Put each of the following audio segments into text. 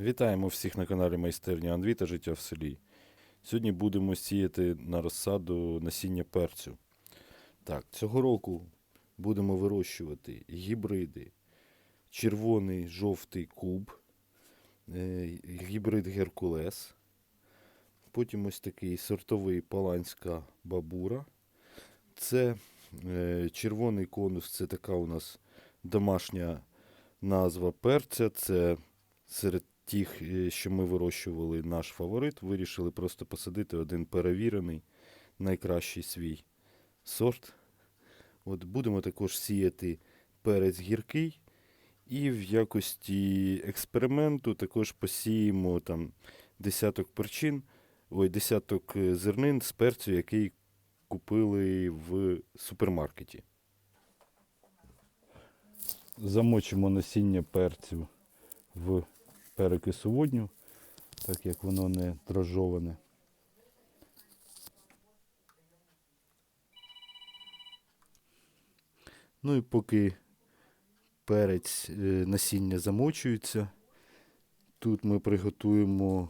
Вітаємо всіх на каналі Майстерня Анві та Життя в селі. Сьогодні будемо сіяти на розсаду насіння перцю. Так, цього року будемо вирощувати гібриди червоний жовтий куб, е, гібрид Геркулес. Потім ось такий сортовий паланська бабура. Це е, червоний конус, це така у нас домашня назва перця. Це серед тих, е, що ми вирощували наш фаворит, вирішили просто посадити один перевірений, найкращий свій сорт. От будемо також сіяти перець гіркий. І в якості експерименту також посіємо там десяток перчин, ой, десяток е, зернин з перцю, який купили в супермаркеті. Замочимо насіння перцю в перекису водню, так як воно не дрожжоване. Ну і поки перець е, насіння замочується, тут ми приготуємо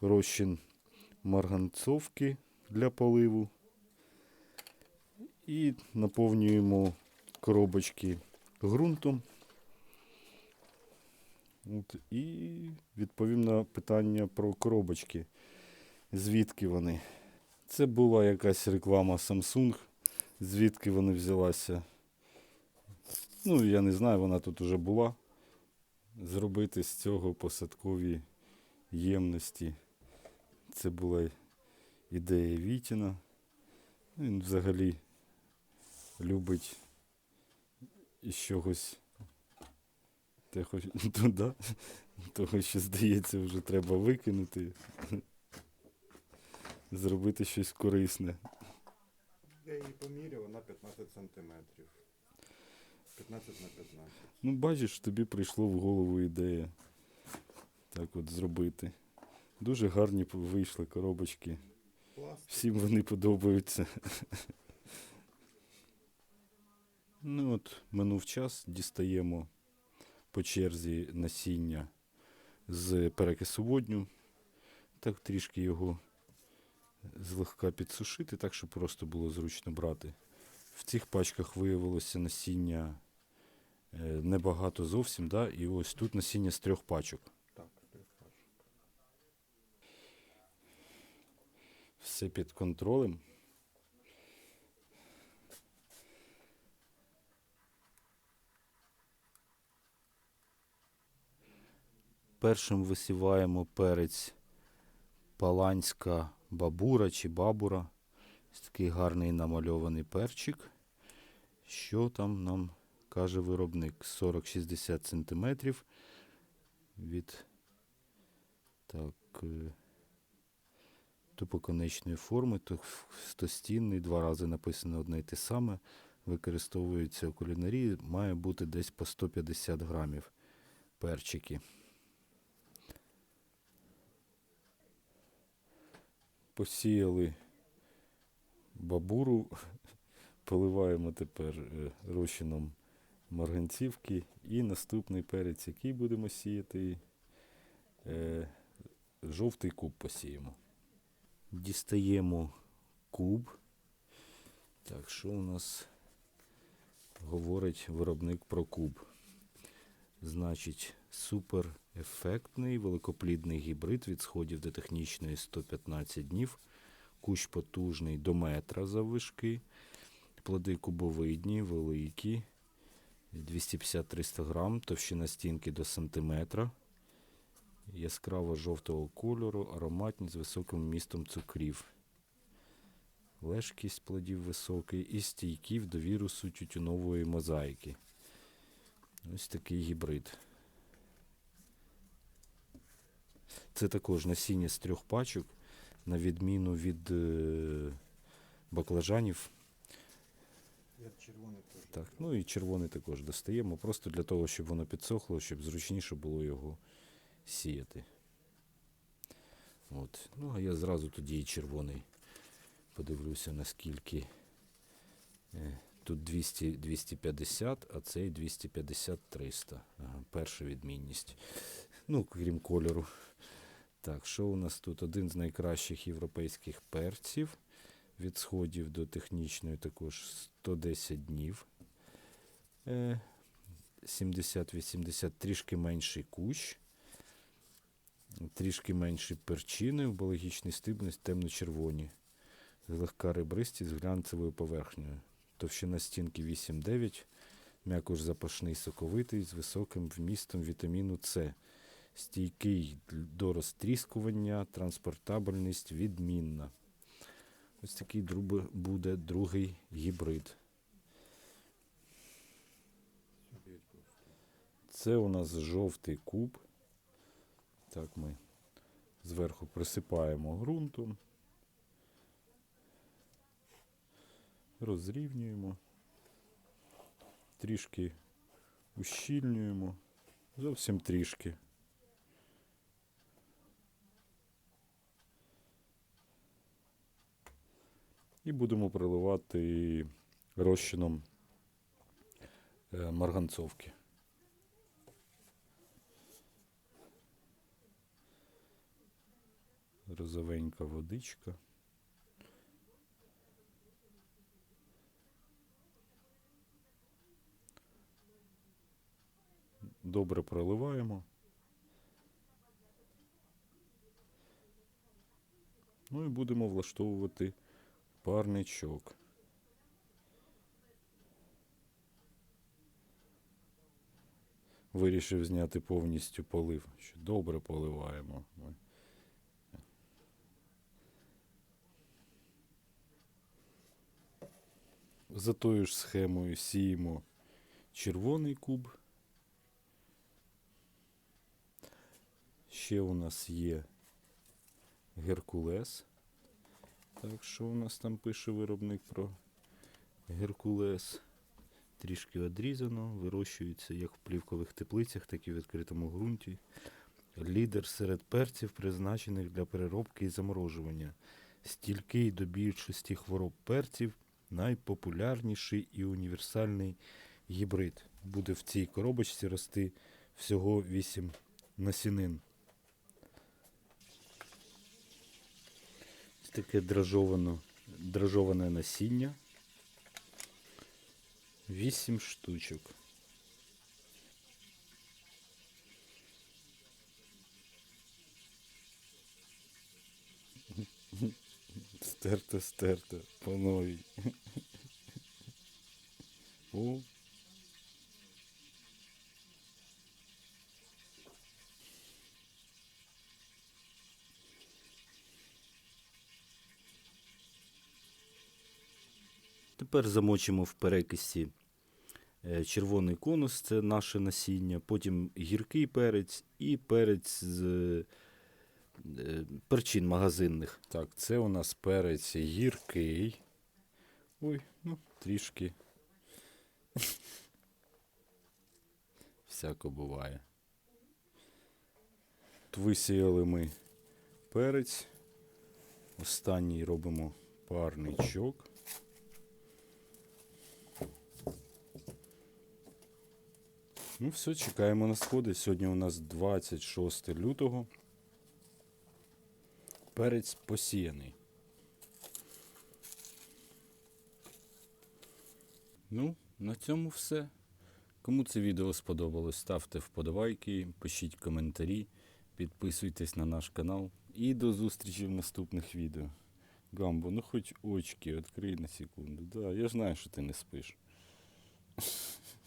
розчин марганцовки для поливу і наповнюємо коробочки ґрунтом. От, і відповім на питання про коробочки. Звідки вони? Це була якась реклама Samsung. Звідки вони взялася? Ну, я не знаю, вона тут уже була. Зробити з цього посадкові ємності. Це була ідея Вітіна. Він взагалі любить із чогось те, хоч, ну, да, того, що здається, вже треба викинути. Зробити щось корисне. Я її поміряв, вона 15 сантиметрів. 15 на 15. Ну, бачиш, тобі прийшло в голову ідея так от зробити. Дуже гарні вийшли коробочки. Пластик. Всім вони подобаються. Ну от, минув час, дістаємо по черзі насіння з перекису водню. Так трішки його злегка підсушити, так щоб просто було зручно брати. В цих пачках виявилося насіння е, небагато зовсім, да? і ось тут насіння з трьох пачок. Так, трьох пачок. Все під контролем. Першим висіваємо перець паланська бабура чи бабура. Ось такий гарний намальований перчик. Що там нам каже виробник? 40-60 см від так, е, тупоконечної форми, то стостінний, два рази написано одне й те саме. Використовується у кулінарії, має бути десь по 150 грамів перчики. Посіяли бабуру, поливаємо тепер е, розчином марганцівки. І наступний перець, який будемо сіяти, е, жовтий куб посіємо. Дістаємо куб. Так, що у нас говорить виробник про куб? Значить, супер ефектний великоплідний гібрид від сходів до технічної 115 днів. Кущ потужний до метра заввишки. Плоди кубовидні, великі. 250-300 грам, товщина стінки до сантиметра. Яскраво жовтого кольору, ароматні з високим вмістом цукрів. Лежкість плодів високий і стійкі в довіру тютюнової мозаїки. Ось такий гібрид. Це також насіння з трьох пачок, на відміну від е, баклажанів. Так, ну і червоний також достаємо, просто для того, щоб воно підсохло, щоб зручніше було його сіяти. От. Ну, а я зразу тоді і червоний подивлюся, наскільки е, тут 200, 250, а цей 250-300. Ага, перша відмінність. Ну, крім кольору. Так, що у нас тут? Один з найкращих європейських перців. Від сходів до технічної також 110 днів. Е, 70-80, трішки менший кущ. Трішки менші перчини, біологічний стиблість темно-червоні. Легка ребристість з глянцевою поверхнею. Товщина стінки 8-9, м'якош запашний соковитий з високим вмістом вітаміну С. Стійкий до розтріскування, транспортабельність відмінна. Ось такий буде другий гібрид. Це у нас жовтий куб. Так ми зверху присипаємо ґрунтом. Розрівнюємо. Трішки ущільнюємо. Зовсім трішки. І будемо проливати розчином е, марганцовки. Розовенька водичка. Добре проливаємо. Ну і будемо влаштовувати парничок. Вирішив зняти повністю полив. Що добре поливаємо. За тою ж схемою сіємо червоний куб. Ще у нас є Геркулес. Так, що у нас там пише виробник про Геркулес? Трішки одрізано, вирощується як в плівкових теплицях, так і в відкритому ґрунті. Лідер серед перців, призначених для переробки і заморожування. Стілький до більшості хвороб перців, найпопулярніший і універсальний гібрид. Буде в цій коробочці рости всього 8 насінин. Таке дражовано, дражоване насіння. 8 штучок. Стерто, стерто, по новій. О. Тепер замочимо в перекисі е, червоний конус, це наше насіння, потім гіркий перець і перець з е, перчин магазинних. Так, це у нас перець гіркий. Ой, ну, трішки. Всяко буває. От Висіяли ми перець. Останній робимо парничок. Ну, все, чекаємо на сходи. Сьогодні у нас 26 лютого. Перець посіяний. Ну, на цьому все. Кому це відео сподобалось, ставте вподобайки, пишіть коментарі, підписуйтесь на наш канал. І до зустрічі в наступних відео. Гамбо, ну хоч очки відкрий на секунду. Да, я знаю, що ти не спиш.